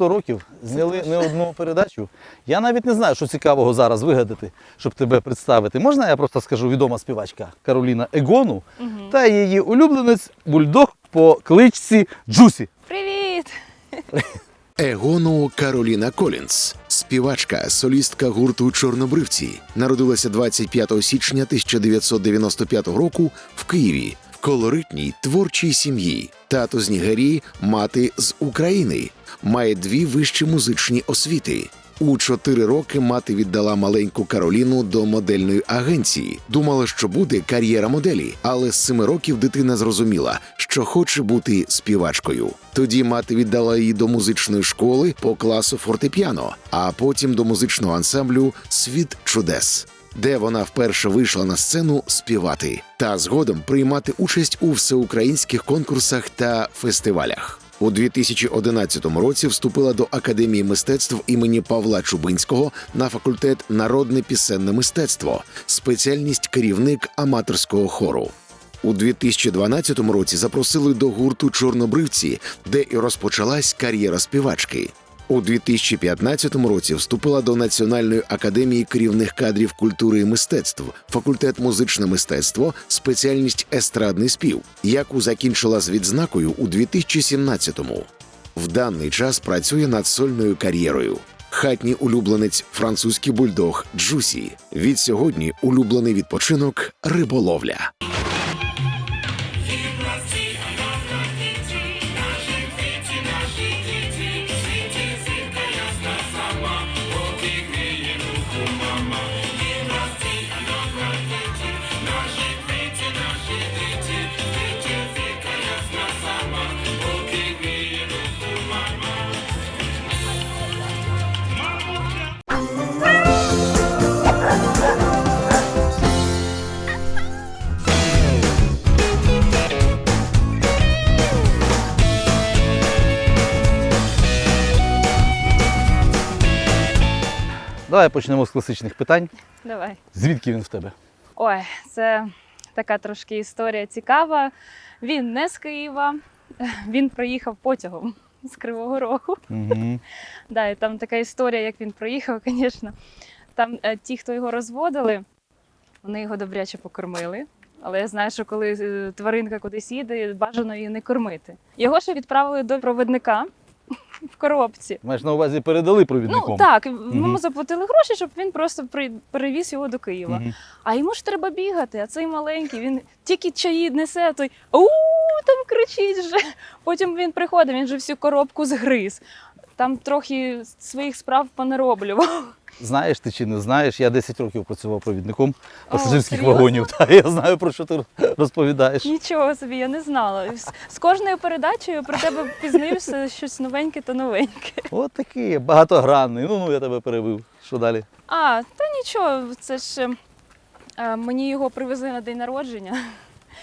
100 років, зняли не одну передачу. Я навіть не знаю, що цікавого зараз вигадати, щоб тебе представити. Можна я просто скажу відома співачка Кароліна Егону та її улюбленець бульдог по кличці Джусі. Привіт! Егону Кароліна Колінс, співачка, солістка гурту Чорнобривці, народилася 25 січня 1995 року в Києві в колоритній творчій сім'ї. Тато з Нігерії, мати з України. Має дві вищі музичні освіти. У чотири роки мати віддала маленьку Кароліну до модельної агенції. Думала, що буде кар'єра моделі, але з семи років дитина зрозуміла, що хоче бути співачкою. Тоді мати віддала її до музичної школи по класу фортепіано, а потім до музичного ансамблю Світ чудес. Де вона вперше вийшла на сцену співати та згодом приймати участь у всеукраїнських конкурсах та фестивалях. У 2011 році вступила до Академії мистецтв імені Павла Чубинського на факультет Народне пісенне мистецтво, спеціальність керівник аматорського хору. У 2012 році запросили до гурту Чорнобривці, де і розпочалась кар'єра співачки. У 2015 році вступила до Національної академії керівних кадрів культури і мистецтв, факультет музичне мистецтво, спеціальність естрадний спів, яку закінчила з відзнакою у 2017-му. В даний час працює над сольною кар'єрою. Хатній улюбленець французький бульдог Джусі. Від сьогодні улюблений відпочинок риболовля. Давай почнемо з класичних питань. Давай. Звідки він в тебе? Ой, це така трошки історія цікава. Він не з Києва, він проїхав потягом з Кривого Рогу. Угу. Да, і там така історія, як він проїхав, звісно. Там е, ті, хто його розводили, вони його добряче покормили. Але я знаю, що коли е, тваринка кудись їде, бажано її не кормити. Його ще відправили до провідника в коробці. Маєш на увазі передали провідником? Ну так, ми заплатили гроші, щоб він просто перевіз його до Києва. Угу. А йому ж треба бігати, а цей маленький, він тільки чаї несе, а той у там кричить вже. Потім він приходить, він же всю коробку згриз. Там трохи своїх справ понароблював. Знаєш ти чи не знаєш, я 10 років працював провідником пасажирських вагонів. Та я знаю про що ти розповідаєш. Нічого собі, я не знала. З- З кожною передачею про тебе пізнаюся щось новеньке та новеньке. От такий багатогранний. Ну, ну я тебе перебив. Що далі? А, та нічого, це ж е, мені його привезли на день народження.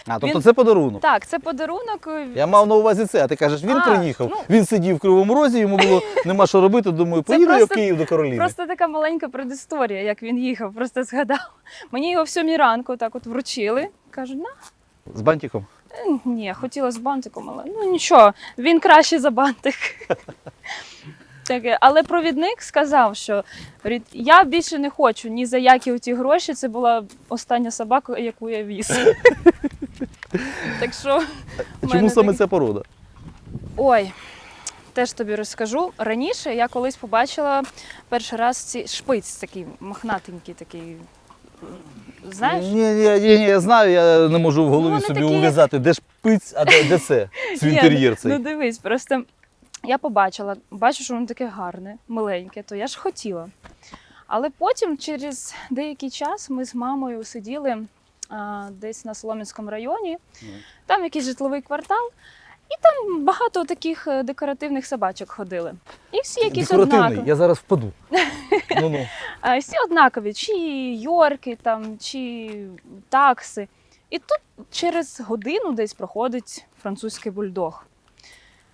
А, тобто Він- це подарунок. Так, це подарунок. Я мав на увазі це, а ти кажеш, він А, приїхав, ну. він сидів в Кривому Розі, йому було нема що робити. Думаю, поїду я в Київ до Кароліни. Просто така маленька предісторія, як він їхав, просто згадав. Мені його в сьомій ранку так от вручили. Кажуть, на З бантиком. е, ні, хотіла з бантиком, але ну нічого, він краще за бантик. Таке. Але провідник сказав, що говорить, я більше не хочу ні за які оті гроші. Це була остання собака, яку я віз. Так що в чому мене саме таке- ця порода? Ой, теж тобі розкажу. Раніше я колись побачила перший раз ці шпиць такий мохнатенький такий. Знаєш? Ні, ні, ні, ні, я знаю, я не можу в голові вони собі такі, ув'язати, де ж пиць, а де, де це? Ні, Свінтер'єр цей. Ну дивись, просто я побачила, бачу, що воно таке гарне, миленьке, то я ж хотіла. Але потім, через деякий час, ми з мамою сиділи а, десь на Солом'янському районі, там якийсь житловий квартал, і там багато таких е, декоративних собачок ходили. І всі якісь однакові. я зараз впаду. Ну, ну. А, всі однакові, чи Йорки, там, чи такси. І тут через годину десь проходить французький бульдог.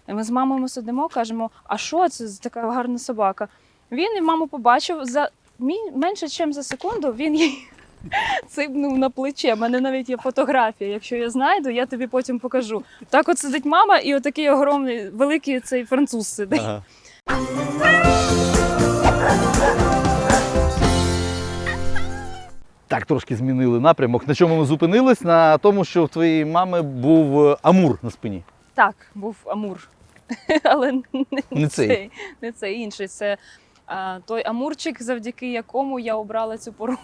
І ми з мамою сидимо, кажемо, а що це за така гарна собака? Він і маму побачив за менше, ніж за секунду, він їй цибнув на плече. У мене навіть є фотографія. Якщо я знайду, я тобі потім покажу. Так от сидить мама, і отакий огромний, великий цей француз сидить. Ага. Так, трошки змінили напрямок. На чому ми зупинились? На тому, що в твоєї мами був е, амур на спині. Так, був Амур. Але не, Не цей. не цей інший. Це а, той Амурчик, завдяки якому я обрала цю породу.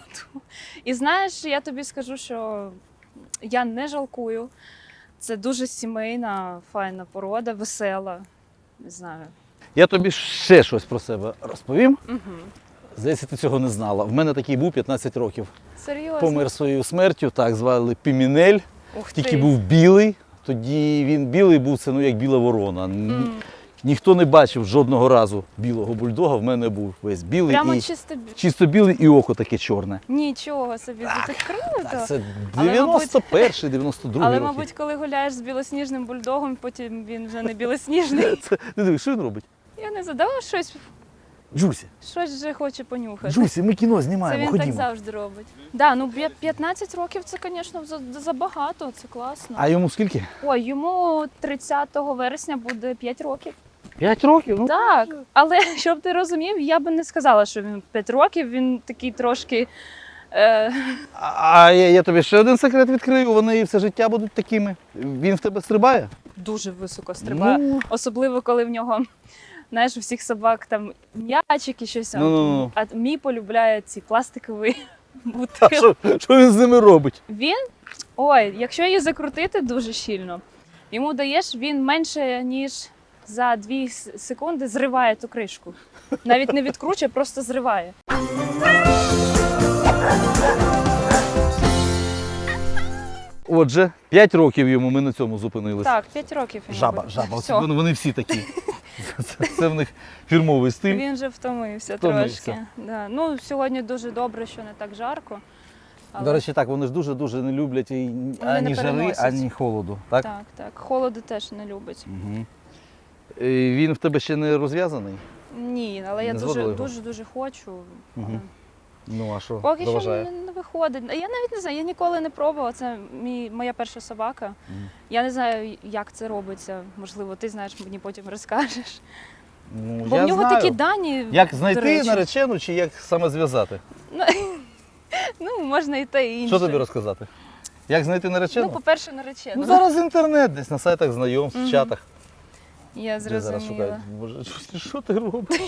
І знаєш, я тобі скажу, що я не жалкую. Це дуже сімейна, файна порода, весела. Не знаю. Я тобі ще щось про себе розповім. Угу. Здається, ти цього не знала. В мене такий був 15 років. Серйозно. Помер своєю смертю, так звали Пімінель. Ух Тільки був білий. Тоді він білий був, це ну як біла ворона. М. Ніхто не бачив жодного разу білого бульдога. В мене був весь білий Прямо і чисто. бі- чисто білий і око таке чорне. Нічого собі, так круто. Так, це Але, 91-й, 92 Але, мабуть, коли гуляєш з білосніжним бульдогом, потім він вже не білосніжний. Це, ти дивись, що він робить? Я не задала щось, Джусі, щось вже хоче понюхати. Джусі, ми кіно Це знімаємо, він так ходімо. завжди робить. Да, ну п'я- 15 років це, звісно, за- забагато, це класно. А йому скільки? Ой, йому 30 вересня буде 5 років. 5 років? Ну, Так, але щоб ти розумів, я би не сказала, що він 5 років, він такий трошки. Е, А а я, я тобі ще один секрет відкрию, вони і все життя будуть такими. Він в тебе стрибає? дуже високо стрибає. Ну, Особливо, коли в нього, знаєш, у всіх собак там м'ячики, щось. а- Ну-ну-ну. А мій полюбляє ці пластикові бутилки. що, що він з ними робить? Він, ой, якщо її закрутити дуже щільно, йому даєш, він менше, ніж за 2 секунди зриває ту кришку. Навіть не відкручує, просто зриває. Отже, 5 років йому ми на цьому зупинились. Так, 5 років йому Жаба, буде. жаба. Оце Вони, вони всі такі. Це, це в них фірмовий стиль. Він вже втомився, Втомився. трошки. Да. Ну, сьогодні дуже добре, що не так жарко. Але... До речі, так, вони ж дуже-дуже не люблять і не ані жари, переносять. ані холоду. Так? так, так. Холоду теж не любить. Угу. Він в тебе ще не розв'язаний? Ні, але я Не дуже, його? дуже, дуже хочу. Мгм. Ну, а що? Поки що заважає? не, не виходить. Я навіть не знаю, я ніколи не пробувала. Це мій, моя перша собака. Мгм. Я не знаю, як це робиться. Можливо, ти знаєш, мені потім розкажеш. Ну, Бо я в нього знаю. такі дані. Як до знайти речі. наречену чи як саме зв'язати? Ну, ну, можна і те, і інше. Що тобі розказати? Як знайти наречену? Ну, по-перше, наречено. Ну, зараз інтернет, десь на сайтах знайомств, в Мгм. чатах. Я Де зараз зрозуміла. Боже, що- що ти робиш?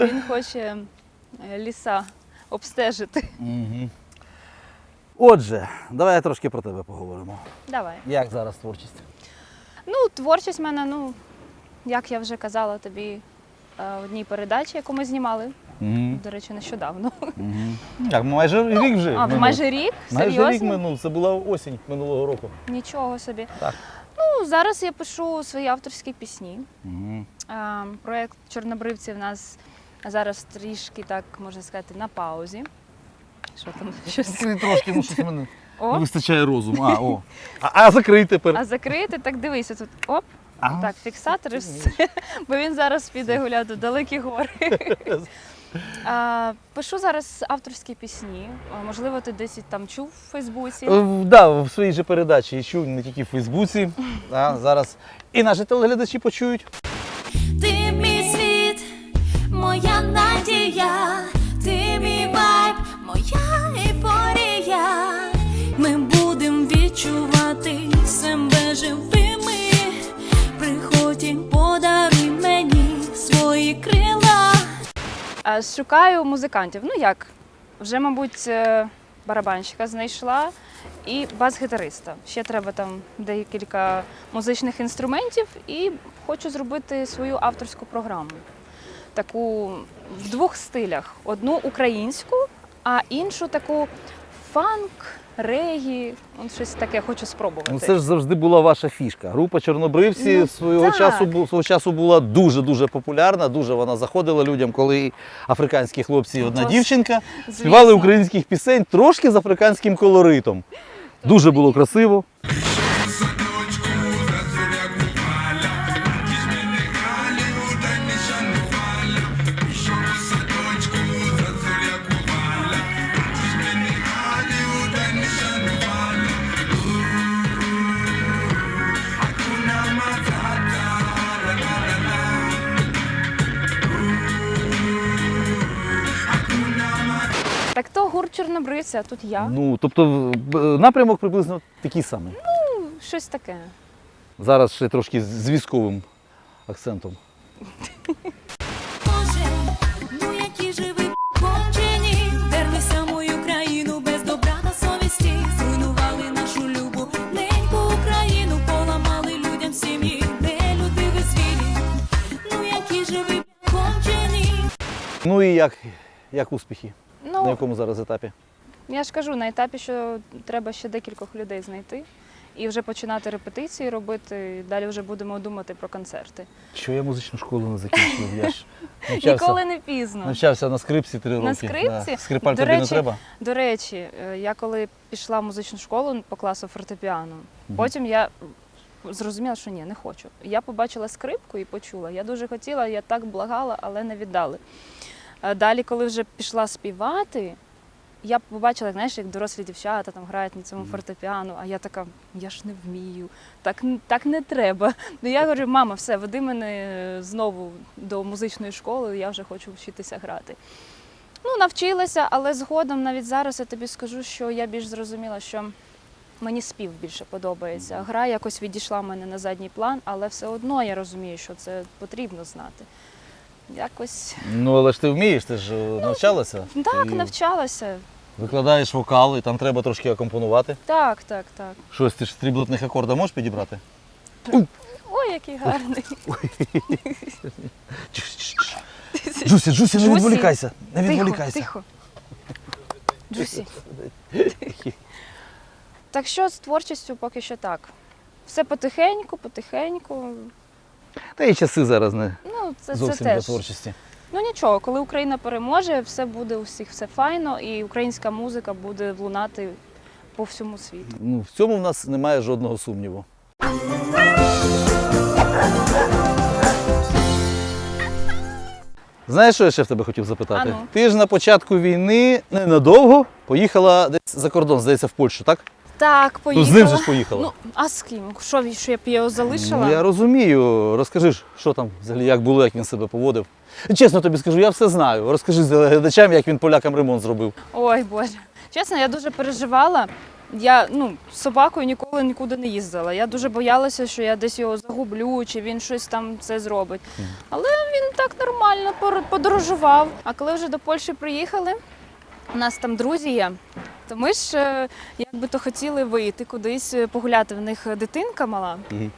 Він хоче е, ліса обстежити. Угу. Отже, давай трошки про тебе поговоримо. Давай. Як зараз творчість? Ну, творчість в мене, ну, як я вже казала тобі е, в одній передачі, яку ми знімали, Угу. до речі, нещодавно. Угу. Так, майже рік вже. А, минув. майже рік? Майже рік минув. Це була осінь минулого року. Нічого собі. Так. Ну, зараз я пишу свої авторські пісні. Угу. Проєкт Чорнобривці в нас зараз трішки, так можна сказати, на паузі. Що там щось? Ти трошки, ну щось в мене не О, вистачає розуму. А, о. А, а закрий тепер. а закрити, так дивися тут. Оп, А. так, фіксатор і все. Бо він зараз піде гуляти в далекі гори. А, пишу зараз авторські пісні. А, Можливо, ти десь і там чув в Фейсбуці. Е, в- Да, в своїй же передачі я чув не тільки в Фейсбуці, а зараз і наші телеглядачі почують. Шукаю музикантів. Ну як? Вже, мабуть, е, барабанщика знайшла і бас-гітариста. Ще треба там декілька музичних інструментів і хочу зробити свою авторську програму. Таку в двох стилях: одну українську, а іншу таку фанк, регі. От щось таке хочу спробувати. Ну це ж завжди була ваша фішка. Група Чорнобривці Ну, свого так. часу свого часу була дуже дуже популярна. Дуже вона заходила людям, коли африканські хлопці, і одна Ось, дівчинка Звісно. співали українських пісень трошки з африканським колоритом. Дуже було красиво. Гурт чорнобривця, а тут я. Ну, тобто напрямок приблизно такий самий. Ну, Щось таке. Зараз ще трошки з- військовим акцентом. Боже, ну які ви кончені, вдерлися в мою країну без добра на совісті, зруйнували нашу любу неньку Україну, поламали людям сім'ї, де люди ви звірі, ну які ви кончені. Ну і як, як успіхи? На Ну, якому зараз етапі? я ж кажу, на етапі, що треба ще декількох людей знайти і вже починати репетиції робити. Далі вже будемо думати про концерти. Що я музичну школу не закінчив? Я ж навчався, Ніколи не пізно. навчався на скрипці три роки. На скрипці? Да. Скрипаль До тобі не речі, треба? До речі, е, я коли пішла в музичну школу по класу фортепіано, потім я зрозуміла, що ні, не хочу. Я побачила скрипку і почула. Я дуже хотіла, я так благала, але не віддали. Е, Далі, коли вже пішла співати, я побачила, знаєш, як дорослі дівчата там грають на цьому фортепіано, а я така, я ж не вмію, так, так не треба. Ну я говорю, мама, все, веди мене е, знову до музичної школи, я вже хочу вчитися грати. Ну, навчилася, але згодом навіть зараз я тобі скажу, що я більш зрозуміла, що мені спів більше подобається. Гра якось відійшла в мене на задній план, але все одно я розумію, що це потрібно знати. Якось Ну, але ж ти вмієш, ти ж е, навчалася. так, Ти навчалася. Викладаєш вокал, і там треба трошки акомпонувати. Так, так, так. Щось ти ж стріблотних акорда можеш підібрати? Ой, який гарний. Джусі, Джусі, не Джусі. відволікайся. Не Тихо, відволікайся. тихо. Джусі. Так що з творчістю поки що так. Все потихеньку, потихеньку. Та і часи зараз не Ну, це, це зовсім для теж. творчості. Ну нічого, коли Україна переможе, все буде у всіх все файно, і українська музика буде лунати по всьому світу. Ну, в цьому в нас немає жодного сумніву. Знаєш, що я ще в тебе хотів запитати? Ану. Ти ж на початку війни ненадовго поїхала десь за кордон, здається, в Польщу, так? Так, поїхала. Ну, з ним же ж поїхала. Ну, а з ким? Що, він- що я б його залишила? Ну, я розумію. Розкажи, ж, що там взагалі, як було, як він себе поводив. Чесно тобі скажу, я все знаю. Розкажи глядачам, як він полякам ремонт зробив. Ой, Боже. Чесно, я дуже переживала. Я ну, з собакою ніколи нікуди не їздила. Я дуже боялася, що я десь його загублю, чи він щось там це зробить. Але він так нормально пор- подорожував. А коли вже до Польщі приїхали, у нас там друзі є, то ми ж е, як би то хотіли вийти кудись е, погуляти. В них дитинка мала. Мгм.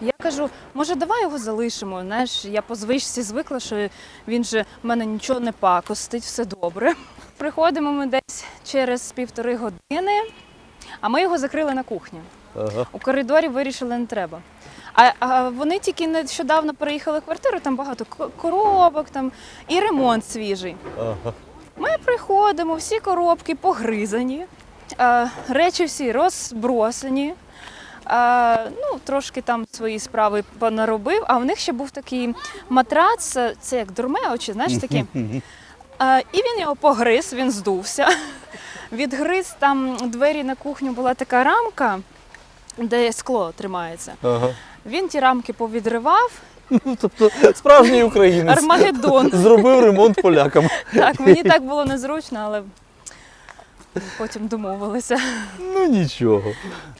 Я кажу, може, давай його залишимо. Знаєш, я по звичці звикла, що він же в мене нічого не пакостить, все добре. Приходимо ми десь через півтори години, а ми його закрили на кухні. Ага. У коридорі вирішили не треба. А, а вони тільки нещодавно переїхали в квартиру, там багато ко- коробок там, і ремонт свіжий. Ага. Ми приходимо, всі коробки погризані, речі всі розбросані. Ну, трошки там свої справи понаробив, а в них ще був такий матрац, це як дурмеочі, знаєш такі. І він його погриз, він здувся. Відгриз там двері на кухню була така рамка, де скло тримається. Ага. Він ті рамки повідривав. Ну, тобто справжній українець. Армагеддон. Зробив ремонт полякам. Так, мені так було незручно, але потім домовилися. Ну нічого.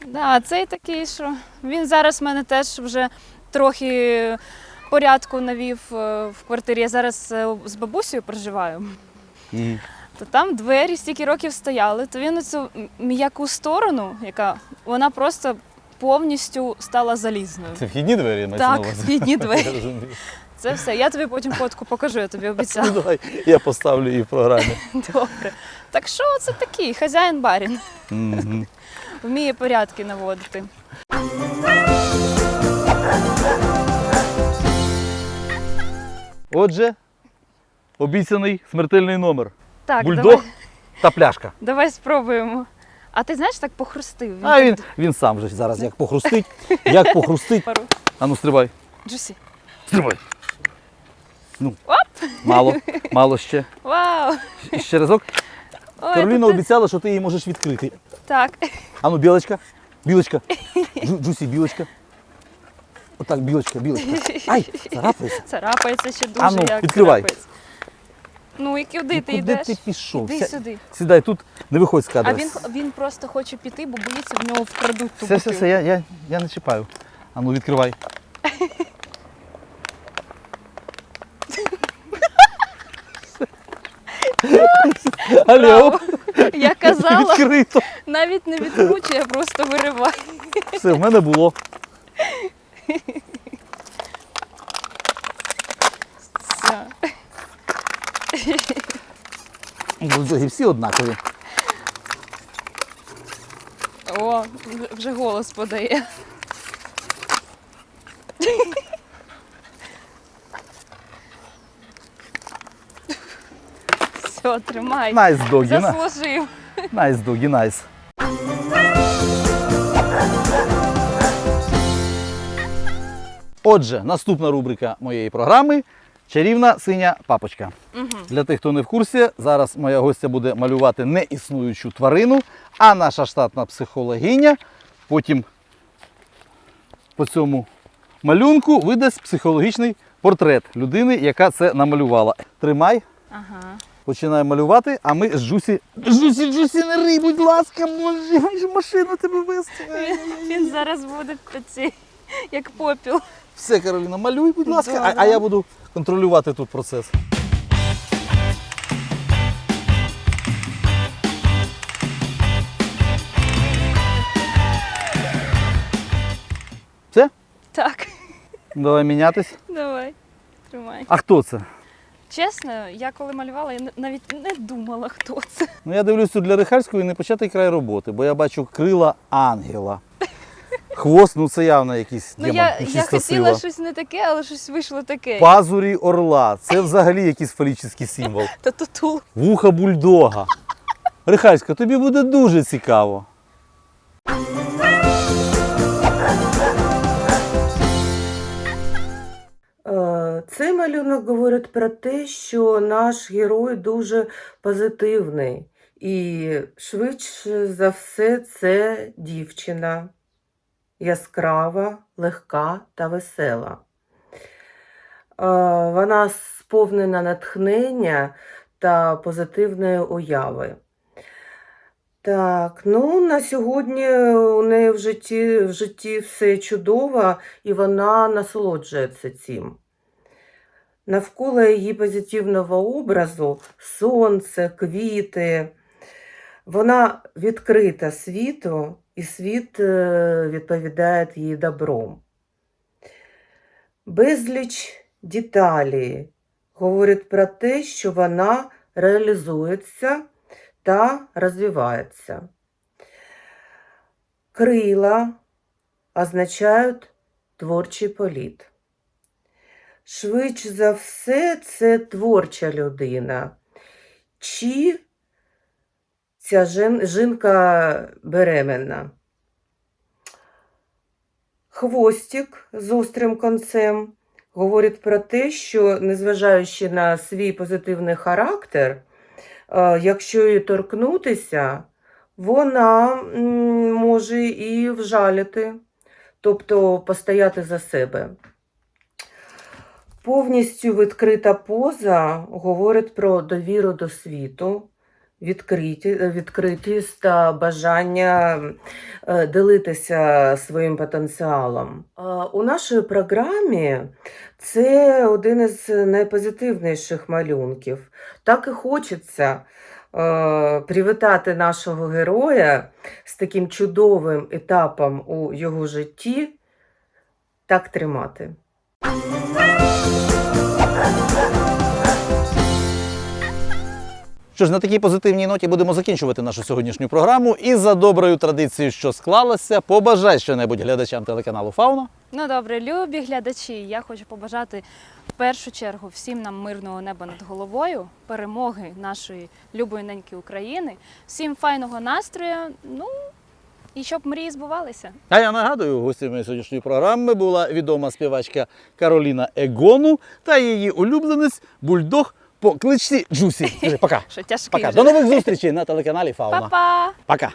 Да, цей такий, що він зараз в мене теж вже трохи порядку навів е, в квартирі. Я зараз е, з бабусею проживаю. То там двері стільки років стояли, то він оцю м'яку сторону, яка вона просто повністю стала залізною. Це вхідні двері мається на Так, увазі? вхідні Я двері. розумію. Це все. Я тобі потім фотку покажу, я тобі Ну, обіцяла. давай, я поставлю її в програмі. Добре. Так що це такий хазяїн барін Мгм. вміє порядки наводити. Отже, обіцяний смертельний номер. Так, Бульдог давай, та пляшка. давай спробуємо. А ти знаєш, так похрустив. Він А він, він сам вже зараз як похрустить. Як похрустить. пару. А ну стрибай. Джусі. Стрибай. Ну. Мало, мало ще. Вау! Ще разок. Ой, Кароліна ти- обіцяла, що ти її можеш відкрити. Так. А ну, білочка. Білочка. Джу, Джусі, білочка. Отак, білочка, білочка. Ай, царапається. Царапається ще дуже А ну, як відкривай. царапається. Ну і куди Ну, ти куди йдеш? ти пішов? Іди Ся- сюди. Сідай тут, не виходь з кадру. А він, він просто хоче піти, бо боїться в нього вкрадуть ту Все, все, бутилку. все, я, я, я не чіпаю. А ну відкривай. Алло, Я казала, відкрито. навіть не відкручує, просто вириває. Все, в мене було. Все. Бульдоги всі однакові. О, вже голос подає. Все, тримай. Найс догі. Заслужив. найс догі, найс. Отже, наступна рубрика моєї програми чарівна синя папочка. Для тих, хто не в курсі, зараз моя гостя буде малювати не існуючу тварину, а наша штатна психологиня потім по цьому малюнку видасть психологічний портрет людини, яка це намалювала. Тримай, Ага. починай малювати, а ми з Джусі. Джусі, Джусі, не рий, будь ласка, може, машину тебе вести. Він зараз буде ці, як попіл. Все, Кароліна, малюй, будь ласка, а, а я буду контролювати тут процес. Все? Так, Давай мінятись. давай, тримай. А хто це? Чесно, я коли малювала, я навіть не думала, хто це. Ну я дивлюсь тут для Рихальської не початий край роботи, бо я бачу крила ангела. Хвост, ну це явно якийсь Ну демон, я, я хотіла сила. щось не таке, але щось вийшло таке. Пазурі орла. Це взагалі якийсь фалічний символ. Та тутул. Вуха бульдога. Рихальська, тобі буде дуже цікаво. Е, Цей малюнок говорить про те, що наш герой дуже позитивний, і швидше за все це дівчина яскрава, легка та весела. Е, Вона сповнена натхнення та позитивної уяви. Так, ну на сьогодні у неї в житті, в житті все чудово, і вона насолоджується цим. Навколо її позитивного образу сонце, квіти. Вона відкрита світу, і світ е, відповідає їй добром. Безліч деталей говорить про те, що вона реалізується та розвивається. Крила означають творчий політ. Швидше за все, це творча людина. Чи ця жін- жінка беременна? Хвостик з острим концем говорить про те, що, незважаючи на свій позитивний характер, е, якщо її торкнутися, вона може і вжалити, тобто постояти за себе. Повністю відкрита поза говорить про довіру до світу, відкриті- відкритість та бажання е, ділитися своїм потенціалом. Е, У нашій програмі це один із найпозитивніших малюнків. Так і хочеться е, привітати нашого героя з таким чудовим етапом у його житті. Так тримати. Що ж, на такій позитивній ноті будемо закінчувати нашу сьогоднішню програму. І за доброю традицією, що склалася, побажай щонебудь глядачам телеканалу Фауна. Ну добре, любі глядачі. Я хочу побажати в першу чергу всім нам мирного неба над головою, перемоги нашої любої неньки України, всім файного настрою. Ну і щоб мрії збувалися. А я нагадую, гостями сьогоднішньої програми була відома співачка Кароліна Егону та її улюбленець бульдог по кличці Джусі. Скажи, пока. Що тяжкий Пока. вже. До нових зустрічей на телеканалі Фауна. Па-па! Пока.